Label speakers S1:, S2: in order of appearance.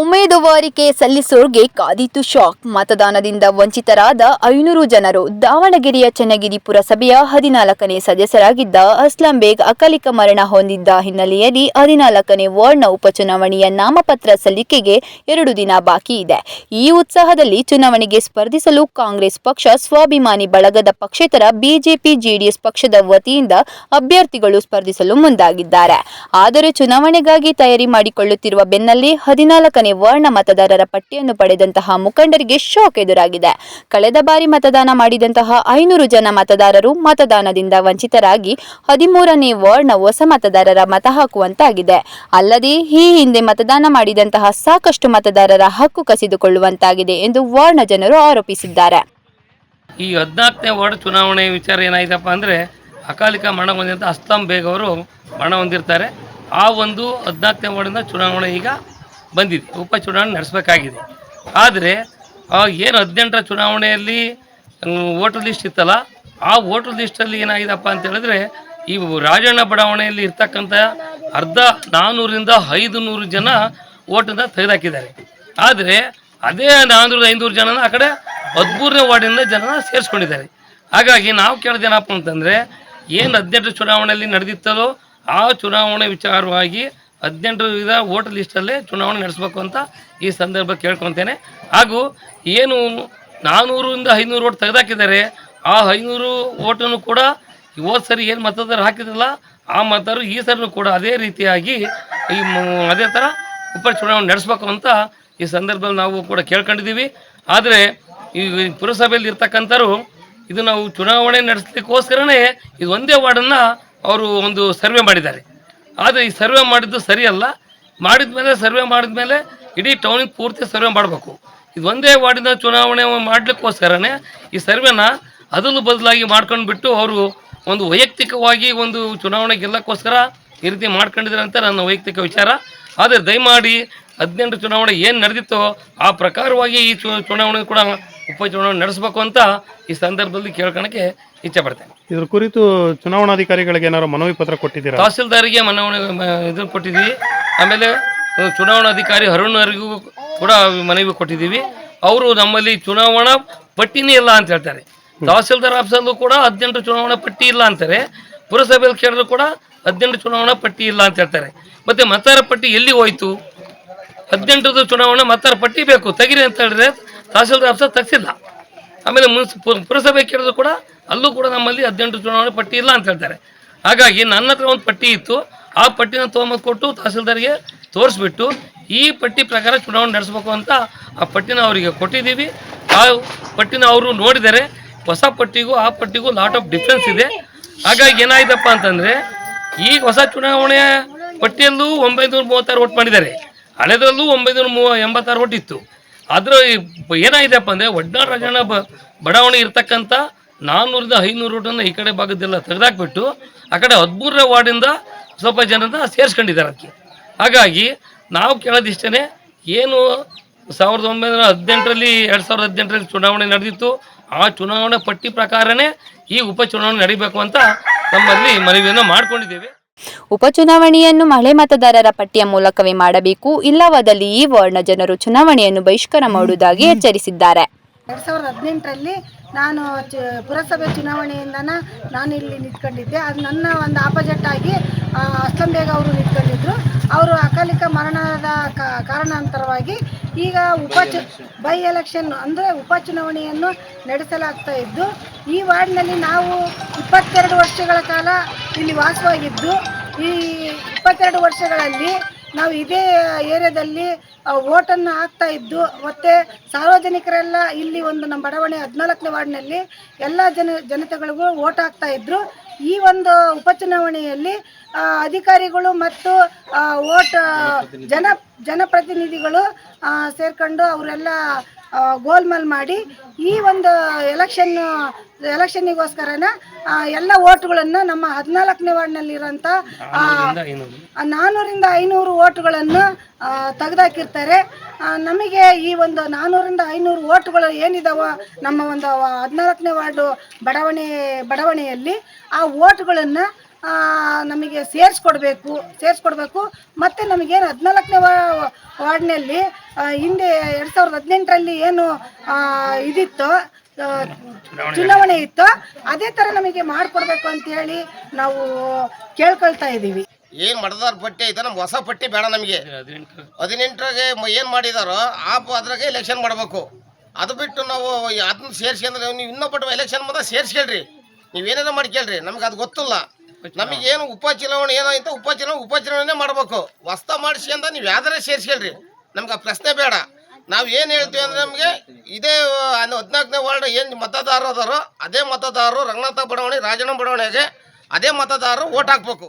S1: ಉಮೇದುವಾರಿಕೆ ಸಲ್ಲಿಸೋರ್ಗೆ ಕಾದಿತ್ತು ಶಾಕ್. ಮತದಾನದಿಂದ ವಂಚಿತರಾದ ಐನೂರು ಜನರು ದಾವಣಗೆರೆಯ ಚನ್ನಗಿರಿ ಪುರಸಭೆಯ ಹದಿನಾಲ್ಕನೇ ಸದಸ್ಯರಾಗಿದ್ದ ಅಸ್ಲಂ ಬೇಗ್ ಅಕಾಲಿಕ ಮರಣ ಹೊಂದಿದ್ದ ಹಿನ್ನೆಲೆಯಲ್ಲಿ ಹದಿನಾಲ್ಕನೇ ವಾರ್ಡ್ನ ಉಪಚುನಾವಣೆಯ ನಾಮಪತ್ರ ಸಲ್ಲಿಕೆಗೆ ಎರಡು ದಿನ ಬಾಕಿ ಇದೆ. ಈ ಉತ್ಸಾಹದಲ್ಲಿ ಚುನಾವಣೆಗೆ ಸ್ಪರ್ಧಿಸಲು ಕಾಂಗ್ರೆಸ್ ಪಕ್ಷ ಸ್ವಾಭಿಮಾನಿ ಬಳಗದ ಪಕ್ಷೇತರ ಬಿಜೆಪಿ ಜೆಡಿಎಸ್ ಪಕ್ಷದ ವತಿಯಿಂದ ಅಭ್ಯರ್ಥಿಗಳು ಸ್ಪರ್ಧಿಸಲು ಮುಂದಾಗಿದ್ದಾರೆ. ಆದರೆ ಚುನಾವಣೆಗಾಗಿ ತಯಾರಿ ಮಾಡಿಕೊಳ್ಳುತ್ತಿರುವ ಬೆನ್ನಲ್ಲೇ ಹದಿನಾಲ್ಕನೇ ವರ್ಣ ಮತದಾರರ ಪಟ್ಟಿಯನ್ನು ಪಡೆದಂತಹ ಮುಖಂಡರಿಗೆ ಶಾಕ್ ಎದುರಾಗಿದೆ. ಕಳೆದ ಬಾರಿ ಮತದಾನ ಮಾಡಿದಂತಹ ಐನೂರು ಜನ ಮತದಾರರು ಮತದಾನದಿಂದ ವಂಚಿತರಾಗಿ ಹದಿಮೂರನೇ ವಾರ್ಡ್ನ ಹೊಸ ಮತದಾರರ ಮತ ಹಾಕುವಂತಾಗಿದೆ. ಅಲ್ಲದೆ ಈ ಹಿಂದೆ ಮತದಾನ ಮಾಡಿದಂತಹ ಸಾಕಷ್ಟು ಮತದಾರರ ಹಕ್ಕು ಕಸಿದುಕೊಳ್ಳುವಂತಾಗಿದೆ ಎಂದು ವಾರ್ಡ್ನ ಜನರು ಆರೋಪಿಸಿದ್ದಾರೆ.
S2: ಈ ಹದಿನಾಲ್ಕನೇ ವಾರ್ಡ್ ಚುನಾವಣೆ ವಿಚಾರ ಏನಾಯ್ತಪ್ಪ ಅಂದರೆ ಅಕಾಲಿಕ ಮರಣ ಹೊಂದಿದಂಥ ಅಸ್ಲಾಂ ಬೇಗ್ ಅವರು ಮರಣ ಹೊಂದಿರ್ತಾರೆ. ಆ ಒಂದು ಹದಿನಾಲ್ಕನೇ ವಾರ್ಡಿಂದ ಚುನಾವಣೆ ಈಗ ಬಂದಿದೆ. ಉಪಚುನಾವಣೆ ನಡೆಸಬೇಕಾಗಿದೆ. ಆದರೆ ಏನು ಹದಿನೆಂಟರ ಚುನಾವಣೆಯಲ್ಲಿ ವೋಟರ್ ಲಿಸ್ಟ್ ಇತ್ತಲ್ಲ, ಆ ವೋಟರ್ ಲಿಸ್ಟಲ್ಲಿ ಏನಾಗಿದೆಪ್ಪ ಅಂತ ಹೇಳಿದ್ರೆ, ಈ ರಾಜಣ್ಣ ಬಡಾವಣೆಯಲ್ಲಿ ಇರ್ತಕ್ಕಂಥ ಅರ್ಧ ನಾನ್ನೂರಿಂದ ಐದು ನೂರು ಜನ ಓಟನ್ನ ತೆಗೆದಾಕಿದ್ದಾರೆ. ಆದರೆ, ಅದೇ ನಾನ್ನೂರು ಐನೂರು ಜನನ ಆ ಕಡೆ ಹದಿಮೂರನೇ ವಾರ್ಡಿಂದ ಜನನ ಸೇರಿಸ್ಕೊಂಡಿದ್ದಾರೆ. ಹಾಗಾಗಿ ನಾವು ಕೇಳೋದೇನಪ್ಪ ಅಂತಂದರೆ, ಏನು ಹದಿನೆಂಟು ಚುನಾವಣೆಯಲ್ಲಿ ನಡೆದಿತ್ತಲೋ, ಆ ಚುನಾವಣೆ ವಿಚಾರವಾಗಿ ಹದಿನೆಂಟು ವಿಧ ವೋಟರ್ ಲಿಸ್ಟಲ್ಲೇ ಚುನಾವಣೆ ನಡೆಸಬೇಕು ಅಂತ ಈ ಸಂದರ್ಭ ಕೇಳ್ಕೊತೇನೆ. ಹಾಗೂ ಏನು ನಾನ್ನೂರಿಂದ ಐನೂರು ವೋಟ್ ತೆಗೆದಾಕಿದ್ದಾರೆ, ಆ ಐನೂರು ಓಟನ್ನು ಕೂಡ ಹೋದ ಸರಿ ಏನು ಮತದಾರರು ಹಾಕಿದ್ರಲ್ಲ, ಆ ಮತದಾರರು ಈ ಸರಿನೂ ಕೂಡ ಅದೇ ರೀತಿಯಾಗಿ ಈ ಅದೇ ಥರ ಉಪಚುನಾವಣೆ ನಡೆಸಬೇಕು ಅಂತ ಈ ಸಂದರ್ಭದಲ್ಲಿ ನಾವು ಕೂಡ ಕೇಳ್ಕೊಂಡಿದ್ದೀವಿ. ಆದರೆ ಈ ಪುರಸಭೆಯಲ್ಲಿ ಇರ್ತಕ್ಕಂಥವ್ರು ಇದು ನಾವು ಚುನಾವಣೆ ನಡೆಸಲಿಕ್ಕೋಸ್ಕರನೇ ಇದು ಒಂದೇ ವಾರ್ಡನ್ನು ಅವರು ಒಂದು ಸರ್ವೆ ಮಾಡಿದ್ದಾರೆ. ಆದರೆ ಈ ಸರ್ವೆ ಮಾಡಿದ್ದು ಸರಿಯಲ್ಲ. ಮಾಡಿದ ಮೇಲೆ ಸರ್ವೆ ಮಾಡಿದ ಮೇಲೆ ಇಡೀ ಟೌನಿಗೆ ಪೂರ್ತಿ ಸರ್ವೆ ಮಾಡಬೇಕು. ಇದು ಒಂದೇ ವಾರ್ಡಿನ ಚುನಾವಣೆ ಮಾಡಲಿಕ್ಕೋಸ್ಕರನೇ ಈ ಸರ್ವೆನ ಅದಲು ಬದಲಾಗಿ ಮಾಡ್ಕೊಂಡು ಬಿಟ್ಟು ಅವರು ಒಂದು ವೈಯಕ್ತಿಕವಾಗಿ ಒಂದು ಚುನಾವಣೆ ಗೆಲ್ಲಕ್ಕೋಸ್ಕರ ಈ ರೀತಿ ಮಾಡ್ಕೊಂಡಿದ್ದಾರೆ ಅಂತ ನನ್ನ ವೈಯಕ್ತಿಕ ವಿಚಾರ. ಆದರೆ ದಯಮಾಡಿ ಹದಿನೆಂಟು ಚುನಾವಣೆ ಏನು ನಡೆದಿತ್ತೋ ಆ ಪ್ರಕಾರವಾಗಿ ಈ ಚುನಾವಣೆ ಕೂಡ ಉಪಚುನಾವಣೆ ನಡೆಸಬೇಕು ಅಂತ ಈ ಸಂದರ್ಭದಲ್ಲಿ ಕೇಳ್ಕೊಳಕ್ಕೆ ಇಚ್ಛೆ ಪಡ್ತೇನೆ.
S3: ಇದ್ರ ಕುರಿತು ಚುನಾವಣಾಧಿಕಾರಿಗಳಿಗೆ ಏನಾದ್ರು ಮನವಿ ಪತ್ರ ಕೊಟ್ಟಿದ್ದೀರಾ?
S2: ತಹಸೀಲ್ದಾರಿಗೆ ಮನವಿ ಇದನ್ನು ಕೊಟ್ಟಿದ್ದೀವಿ. ಆಮೇಲೆ ಚುನಾವಣಾಧಿಕಾರಿ ಅರುಣ್ ಅವರಿಗೂ ಕೂಡ ಮನವಿ ಕೊಟ್ಟಿದ್ದೀವಿ. ಅವರು ನಮ್ಮಲ್ಲಿ ಚುನಾವಣಾ ಪಟ್ಟಿನೇ ಇಲ್ಲ ಅಂತ ಹೇಳ್ತಾರೆ. ತಹಸೀಲ್ದಾರ್ ಆಫೀಸಲ್ಲೂ ಕೂಡ ಹದಿನೆಂಟು ಚುನಾವಣಾ ಪಟ್ಟಿ ಇಲ್ಲ ಅಂತಾರೆ ಪುರಸಭೆಯಲ್ಲಿ ಕೇಳಿದ್ರು ಕೂಡ ಹದಿನೆಂಟು ಚುನಾವಣಾ ಪಟ್ಟಿ ಇಲ್ಲ ಅಂತ ಹೇಳ್ತಾರೆ. ಮತ್ತೆ ಮತದಾರ ಪಟ್ಟಿ ಎಲ್ಲಿ ಹೋಯ್ತು? ಹದಿನೆಂಟರದ್ದು ಚುನಾವಣೆ ಮತದಾರ ಪಟ್ಟಿ ಬೇಕು. ತೆಗಿರಿ ಅಂತ ಹೇಳಿದ್ರೆ ತಹಸೀಲ್ದಾರ್ ಆಫೀಸರ್ ತರಿಸಿಲ್ಲ. ಆಮೇಲೆ ಮುನ್ಸಿ ಪುರಸಭೆ ಕೇಳಿದ್ರು ಕೂಡ ಅಲ್ಲೂ ಕೂಡ ನಮ್ಮಲ್ಲಿ ಹದಿನೆಂಟು ಚುನಾವಣೆ ಪಟ್ಟಿ ಇಲ್ಲ ಅಂತ ಹೇಳ್ತಾರೆ. ಹಾಗಾಗಿ ನನ್ನ ಹತ್ರ ಒಂದು ಪಟ್ಟಿ ಇತ್ತು. ಆ ಪಟ್ಟಿನ ತೊಗೊಂಬಂದು ಕೊಟ್ಟು ತಹಸೀಲ್ದಾರ್ಗೆ ತೋರಿಸ್ಬಿಟ್ಟು ಈ ಪಟ್ಟಿ ಪ್ರಕಾರ ಚುನಾವಣೆ ನಡೆಸಬೇಕು ಅಂತ ಆ ಪಟ್ಟಿನ ಅವರಿಗೆ ಕೊಟ್ಟಿದ್ದೀವಿ. ಆ ಪಟ್ಟಿನ ಅವರು ನೋಡಿದರೆ ಹೊಸ ಪಟ್ಟಿಗೂ ಆ ಪಟ್ಟಿಗೂ ಲಾಟ್ ಆಫ್ ಡಿಫ್ರೆನ್ಸ್ ಇದೆ. ಹಾಗಾಗಿ ಏನಾಯ್ತಪ್ಪ ಅಂತಂದರೆ ಈ ಹೊಸ ಚುನಾವಣೆಯ ಪಟ್ಟಿಯಲ್ಲೂ ಒಂಬೈನೂರ ಮೂವತ್ತಾರು ಓಟ್ ಮಾಡಿದ್ದಾರೆ. ಹಳೆದರಲ್ಲೂ ಒಂಬೈನೂರ ಮೂವ, ಎಂಬತ್ತಾರು ಓಟ್ ಇತ್ತು. ಅದರ ಏನಾಗಿದೆಪ್ಪ ಅಂದರೆ ಒಡ್ನಾಡ್ ರಾಜಣ್ಣ ಬಡಾವಣೆ ಇರ್ತಕ್ಕಂಥ ನಾನ್ನೂರಿಂದ ಐನೂರು ರೂಟನ್ನು ಈ ಕಡೆ ಭಾಗದ್ದೆಲ್ಲ ತೆಗೆದಾಕ್ಬಿಟ್ಟು ಆ ಕಡೆ ಹದಿಮೂರನೇ ವಾರ್ಡಿಂದ ಸ್ವಲ್ಪ ಜನರನ್ನ ಸೇರಿಸ್ಕೊಂಡಿದ್ದಾರೆ ಅದಕ್ಕೆ. ಹಾಗಾಗಿ ನಾವು ಕೇಳೋದಿಷ್ಟೇ ಏನು ಸಾವಿರದ ಒಂಬೈನೂರ ಹದಿನೆಂಟರಲ್ಲಿ, ಎರಡು ಸಾವಿರದ ಹದಿನೆಂಟರಲ್ಲಿ ಚುನಾವಣೆ ನಡೆದಿತ್ತು, ಆ ಚುನಾವಣೆ ಪಟ್ಟಿ ಪ್ರಕಾರನೇ ಈ ಉಪಚುನಾವಣೆ ನಡೀಬೇಕು ಅಂತ ನಮ್ಮಲ್ಲಿ ಮನವಿಯನ್ನು ಮಾಡ್ಕೊಂಡಿದ್ದೇವೆ.
S1: ಉಪಚುನಾವಣೆಯನ್ನು ಮಳೆ ಮತದಾರರ ಪಟ್ಟಿಯ ಮೂಲಕವೇ ಮಾಡಬೇಕು. ಇಲ್ಲವಾದಲ್ಲಿ ಈ ವಾರ್ಡ್ನ ಜನರು ಚುನಾವಣೆಯನ್ನು ಬಹಿಷ್ಕಾರ ಮಾಡುವುದಾಗಿ ಎಚ್ಚರಿಸಿದ್ದಾರೆ.
S4: ಎರಡ್ ಸಾವಿರದ ಹದಿನೆಂಟರಲ್ಲಿ ನಾನು ಚ ಪುರಸಭೆ ಚುನಾವಣೆಯಿಂದ ನಾನು ಇಲ್ಲಿ ನಿಂತ್ಕೊಂಡಿದ್ದೆ. ಅದು ನನ್ನ ಒಂದು ಆಪೋಸಿಟ್ ಆಗಿ ಆ, ಅಸ್ಲಂ ಬೇಗ್ ಅವರು ನಿಂತ್ಕೊಂಡಿದ್ರು. ಅವರು ಅಕಾಲಿಕ ಮರಣದ ಕಾರಣಾಂತರವಾಗಿ ಈಗ ಉಪ ಬೈ ಎಲೆಕ್ಷನ್ ಅಂದರೆ ಉಪಚುನಾವಣೆಯನ್ನು ನಡೆಸಲಾಗ್ತಾ ಇದ್ದು, ಈ ವಾರ್ಡ್ನಲ್ಲಿ ನಾವು ಇಪ್ಪತ್ತೆರಡು ವರ್ಷಗಳ ಕಾಲ ಇಲ್ಲಿ ವಾಸವಾಗಿದ್ದು, ಈ ಇಪ್ಪತ್ತೆರಡು ವರ್ಷಗಳಲ್ಲಿ ನಾವು ಇದೇ ಏರಿಯಾದಲ್ಲಿ ಓಟನ್ನು ಹಾಕ್ತಾ ಇದ್ದು, ಮತ್ತು ಸಾರ್ವಜನಿಕರೆಲ್ಲ ಇಲ್ಲಿ ಒಂದು ನಮ್ಮ ಬಡಾವಣೆ ಹದಿನಾಲ್ಕನೇ ವಾರ್ಡ್ನಲ್ಲಿ ಎಲ್ಲ ಜನ ಜನತೆಗಳಿಗೂ ಓಟ್ ಹಾಕ್ತಾ ಇದ್ರು. ಈ ಒಂದು ಉಪಚುನಾವಣೆಯಲ್ಲಿ ಅಧಿಕಾರಿಗಳು ಮತ್ತು ಓಟ್ ಜನ ಜನಪ್ರತಿನಿಧಿಗಳು ಸೇರ್ಕೊಂಡು ಅವರೆಲ್ಲ ಗೋಲ್ಮಾಲ್ ಮಾಡಿ ಈ ಒಂದು ಎಲೆಕ್ಷನ್ ಎಲೆಕ್ಷನ್ನಿಗೋಸ್ಕರನ ಎಲ್ಲ ಓಟ್ಗಳನ್ನು ನಮ್ಮ ಹದಿನಾಲ್ಕನೇ ವಾರ್ಡ್ನಲ್ಲಿರೋಂಥ ನಾನ್ನೂರಿಂದ ಐನೂರು. ಓಟ್ಗಳನ್ನು ತೆಗೆದಾಕಿರ್ತಾರೆ. ನಮಗೆ ಈ ಒಂದು ನಾನ್ನೂರಿಂದ ಐನೂರು ಓಟ್ಗಳು ಏನಿದಾವ ನಮ್ಮ ಒಂದು ಹದಿನಾಲ್ಕನೇ ವಾರ್ಡು ಬಡಾವಣೆ, ಬಡಾವಣೆಯಲ್ಲಿ ಆ ಓಟ್ಗಳನ್ನು ನಮಗೆ ಸೇರಿಸ್ಕೊಡ್ಬೇಕು ಸೇರಿಸ್ಕೊಡ್ಬೇಕು. ಮತ್ತು ನಮಗೇನು ಹದಿನಾಲ್ಕನೇ ವಾರ್ಡ್ನಲ್ಲಿ ಹಿಂದೆ ಎರಡು ಸಾವಿರದ ಹದಿನೆಂಟರಲ್ಲಿ ಏನು ಇದಿತ್ತು ಚುನಾವಣೆ ಇತ್ತು, ಅದೇ ಥರ ನಮಗೆ ಮಾಡಿಕೊಡ್ಬೇಕು ಅಂತ ಹೇಳಿ ನಾವು ಕೇಳ್ಕೊಳ್ತಾ ಇದ್ದೀವಿ.
S5: ಏನು ಮತದಾರ ಪಟ್ಟಿ ಐತೆ? ನಮ್ಗೆ ಹೊಸ ಪಟ್ಟಿ ಬೇಡ ನಮಗೆ.
S2: ಹದಿನೆಂಟು
S5: ಹದಿನೆಂಟರಾಗೆ ಏನು ಮಾಡಿದಾರೋ ಆ ಅದ್ರಾಗೆ ಎಲೆಕ್ಷನ್ ಮಾಡಬೇಕು. ಅದು ಬಿಟ್ಟು ನಾವು ಅದನ್ನ ಸೇರಿಸ್ಕೊಂಡ್ರೆ ನೀವು ಇನ್ನೊಬ್ಬ ಎಲೆಕ್ಷನ್ ಮಾತ್ರ ಸೇರಿಸ್ಕೊಳ್ರಿ. ನೀವೇನಾರ ಮಾಡ್ಕೇಳ್ರಿ ನಮ್ಗೆ ಅದು ಗೊತ್ತಿಲ್ಲ. ನಮಗೇನು ಉಪ ಚುನಾವಣೆ ಏನಾಯ್ತು ಉಪ ಚುನಾವಣೆ ಉಪ ಚುನಾವಣೆ ಮಾಡಬೇಕು. ಹೊಸ್ತ ಮಾಡಿಸ್ಕೊಂಡ ನೀವು ಯಾವ್ದಾರ ಸೇರಿಸ್ಕೊಳ್ರಿ. ನಮ್ಗೆ ಆ ಪ್ರಶ್ನೆ ಬೇಡ. ನಾವು ಏನು ಹೇಳ್ತೀವಿ ಅಂದರೆ ನಮಗೆ ಇದೇ ಹದಿನಾಲ್ಕನೇ ವಾರ್ಡ್ ಏನು ಮತದಾರರು ಅದಾರೋ, ಅದೇ ಮತದಾರರು ರಂಗನಾಥ ಬಡಾವಣೆ, ರಾಜಣ್ಣ ಬಡಾವಣೆಗೆ ಅದೇ ಮತದಾರರು ಓಟ್ ಹಾಕ್ಬೇಕು.